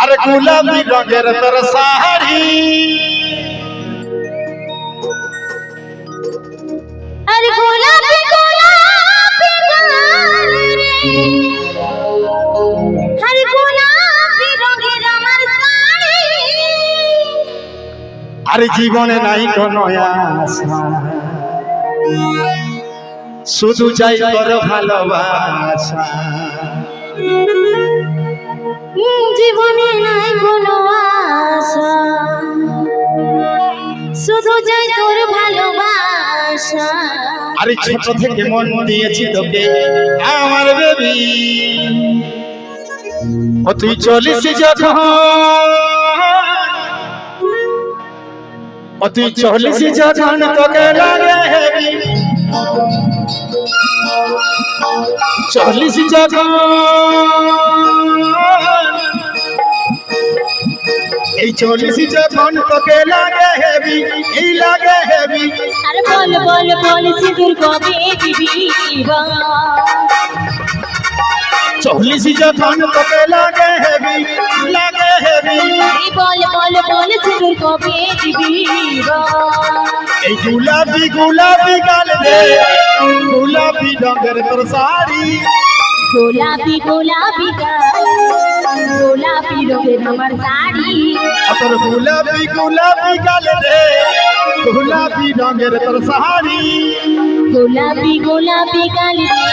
আরে গোলাপি রঙের তোর শাড়ি। আর গোলাপি গোলাপি গাল রে আর গোলাপি রঙের আমার শাড়ি। আরে জীবনে নাই কোনো আশা। শুধু চাই তোর ভালোবাসা। জীবনে নাই কোনো আশা। শুধু চাই তোর ভালোবাসা। আরে ছোট থেকে মন দিয়েছি তোকে আমার বেবি। ও তুই চলিস যখন। ও তুই চলিস যখন তোকে লাগে হেবি চলিস এই চলিস যখন তোকে লাগে হেবি এই লাগে হেবি। আর বল বল বল সিঁদুর কবে দিবি চল্লিশ যখন তোকে লাগে হেবি লাগে হেবি এই বল বল বল সিঁদুর কবে দিবি বা এই গোলাপি গোলাপি গাল রে। গোলাপি রঙের তোর শাড়ি। গোলাপি গোলাপি গাল গোলাপি রঙের আমার শাড়ি। তোর গোলাপি গোলাপি গাল রে। গোলাপি রঙের তোর শাড়ি। গোলাপি গোলাপি গাল রে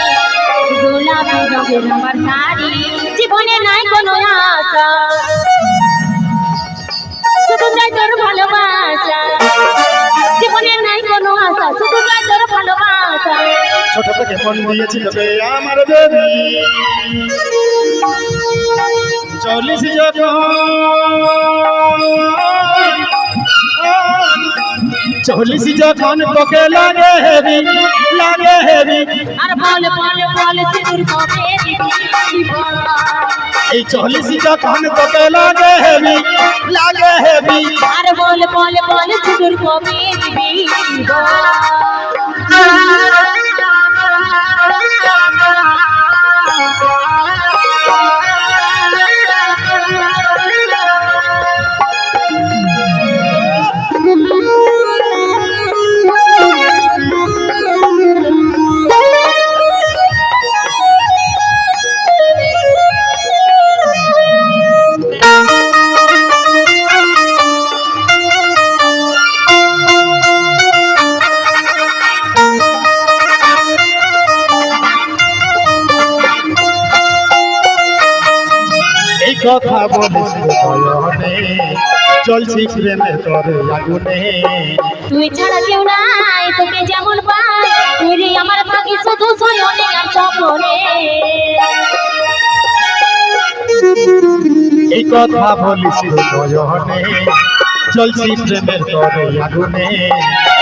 গোলাপি রঙের আমার শাড়ি। জীবনে নাই কোনো আশা ছোট থেকে মন দিয়েছি তবে আমার বেবি চল্লিশ যখন। চল্লিশ যখন তোকে লাগে হেবি লাগে হেবি। আর বল বল বল সিঁদুর কবে দিবি এই চল্লিশ যখন তোকে লাগে হেবি লাগে হেবি। আর বল বল বল সিঁদুর কবে দিবি কথা বলিস বয়নে চলছি প্রেমের তরে আগুনে। তুই ছাড়া কেউ নাই তোকে যেমন পাই তুই আমার থাকি শুধু সয়নে আর স্বপনে। এই কথা বলিস বয়নে চলছি প্রেমের তরে আগুনে।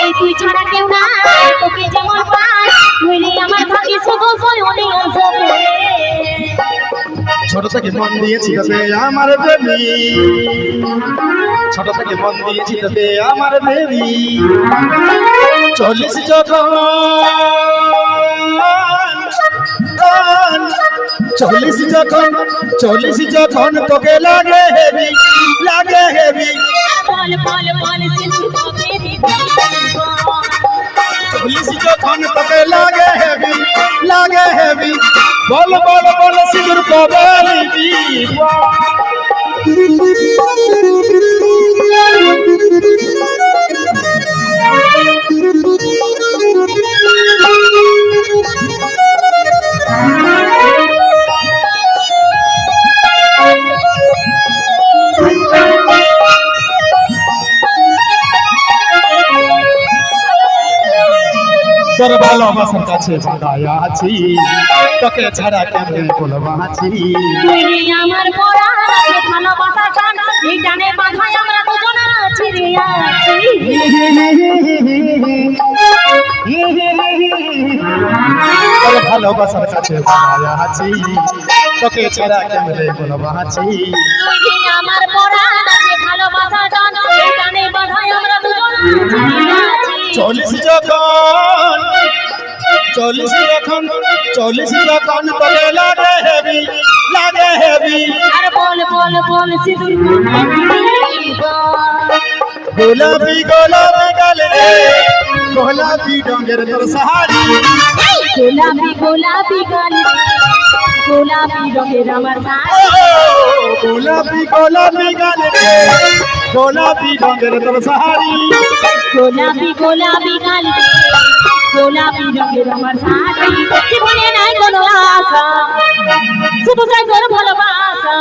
এই তুই ছাড়া কেউ নাই তোকে যেমন পাই তুই আমার থাকি শুধু সয়নে আর স্বপনে। ছোট থেকে মন দিয়েছি তবে আমার বেবি। ছোট থেকে মন দিয়েছি তবে আমার বেবি। চল্লিশ যখন চল্লিশ যখন চল্লিশ যখন তোকে লাগে হেবি লাগে হেবি। চল্লিশ যখন তোকে লাগে হেবি লাগে হেবি। বল বল Bye. তোর ভালোবাসার কাছে বাঁধায়া আছি। তোকে ছাড়া কেমনে বলব আছি তুই আমার আছে ভালোবাসা টান এই টানে বাঁধায় আমরা দুজন আছি রে আছি। তোর ভালোবাসার কাছে বাঁধায়া আছি। তোকে ছাড়া কেমনে বলব আছি তুই আমার পরাণ ভালোবাসা টান এই টানে বাঁধায় আমরা দুজন আছি। চল্লিশ যখন চল্লিশ যখন চল্লিশ যখন তোকে লাগে হেভি লাগে হেভি আর বল বল বল সিঁদুর গোলাপি গোলাপি গাল গোলাপি ডঙ্গের তোর সাহারি গোলাপি গোলাপি গাল গোলাপি রঙের আমার গোলাপি গোলাপি গাল গোলাপি ডঙ্গের তোর সাহারি গোলাপি গোলাপি গাল গোলাপি রঙের আমার শাড়ি জীবনে নাই কোনো আশা শুধু চাই তোর ভালোবাসা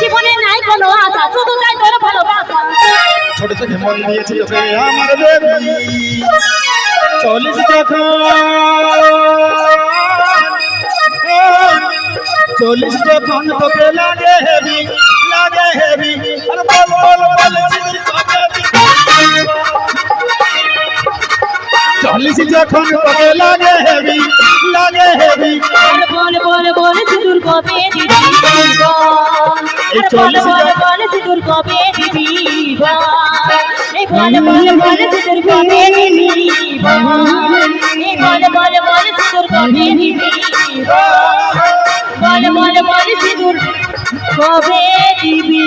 জীবনে নাই কোনো আশা শুধু চাই তোর ভালোবাসা ছোট থেকে মন দিয়েছি তোকে আমার বেবি চল্লিশ যখন চল্লিশ যখন তোকে লাগে হেভি লাগে হেভি আর বল বল বল চল্লিশ যখন তোকে লাগে হেভি লাগে হেভি বল বল বল সিঁদুর কবে দিবি? বল বল বল সিঁদুর কবে দিবি? বল বল বল সিঁদুর কবে দিবি? বল বল বল সিঁদুর কবে দিবি? বল বল বল সিঁদুর কবে দিবি?